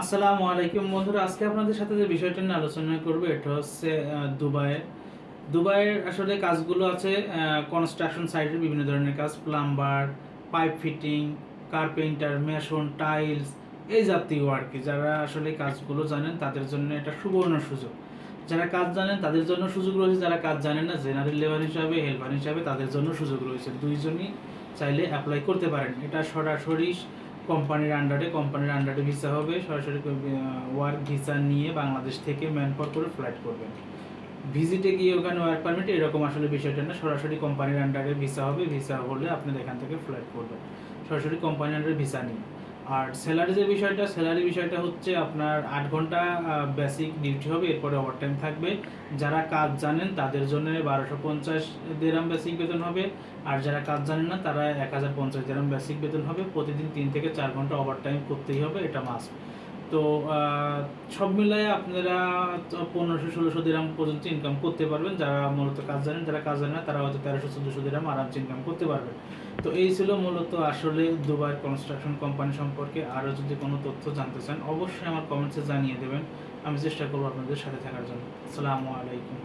আসসালামু আলাইকুম বন্ধুরা, আজকে আপনাদের সাথে যে বিষয়টা নিয়ে আলোচনা করব, এটা হচ্ছে দুবাইয়ের। দুবাইয়ের আসলে কাজগুলো আছে কনস্ট্রাকশন সাইটের বিভিন্ন ধরনের কাজ plumber pipe fitting carpenter mason tiles এই জাতীয় আর কি। যারা আসলে কাজগুলো জানেন, তাদের জন্য এটা সুবর্ণ সুযোগ। যারা কাজ জানেন, তাদের জন্য সুযোগ রয়েছে, যারা কাজ জানেন না জেনারেল লেবার হিসাবে হেল্পার হিসাবে, তাদের জন্য সুযোগ রয়েছে। দুইজনই চাইলে অ্যাপ্লাই করতে পারেন। এটা সরাসরি কোম্পানির আন্ডারে কোম্পানির আন্ডারে ভিসা হবে। সরাসরি ওয়ার্ক ভিসা নিয়ে বাংলাদেশ থেকে ম্যানফর করে ফ্লাইট করবেন। ভিজিটে গিয়ে ওখানে ওয়ার্ক পারমিট এরকম আসলে বিষয়টা না। সরাসরি কোম্পানির আন্ডারে ভিসা হবে। ভিসা হলে আপনি এখান থেকে ফ্লাইট করবেন। সরাসরি কোম্পানির আন্ডারে ভিসা নিয়ে। আর স্যালারি যে বিষয়টা স্যালারি বিষয়টা হচ্ছে আপনার আট ঘণ্টা বেসিক ডিউটি হবে, এরপরে ওভারটাইম থাকবে। যারা কাজ জানেন, তাদের জন্য বারোশো পঞ্চাশ দেরাম বেসিক বেতন হবে। আর যারা কাজ জানেন না, তারা এক হাজার পঞ্চাশ দেরাম বেসিক বেতন হবে। প্রতিদিন তিন থেকে চার ঘণ্টা ওভারটাইম করতেই হবে, এটা মাস্ট তো সব মিলায় আপনারা পনেরোশো, ষোলোশো দিরাম পর্যন্ত ইনকাম করতে পারবেন। যারা মূলত কাজ জানেন, যারা কাজ জানেন তারা হয়তো তেরোশো, চোদ্দোশো দিরাম আরামসে ইনকাম করতে পারবেন। তো এই ছিল মূলত আসলে দুবাই কনস্ট্রাকশন কোম্পানি সম্পর্কে। আরও যদি কোনো তথ্য জানতে চান, অবশ্যই আমার কমেন্টসে জানিয়ে দেবেন। আমি চেষ্টা করব আপনাদের সাথে থাকার জন্য। আসসালামু আলাইকুম।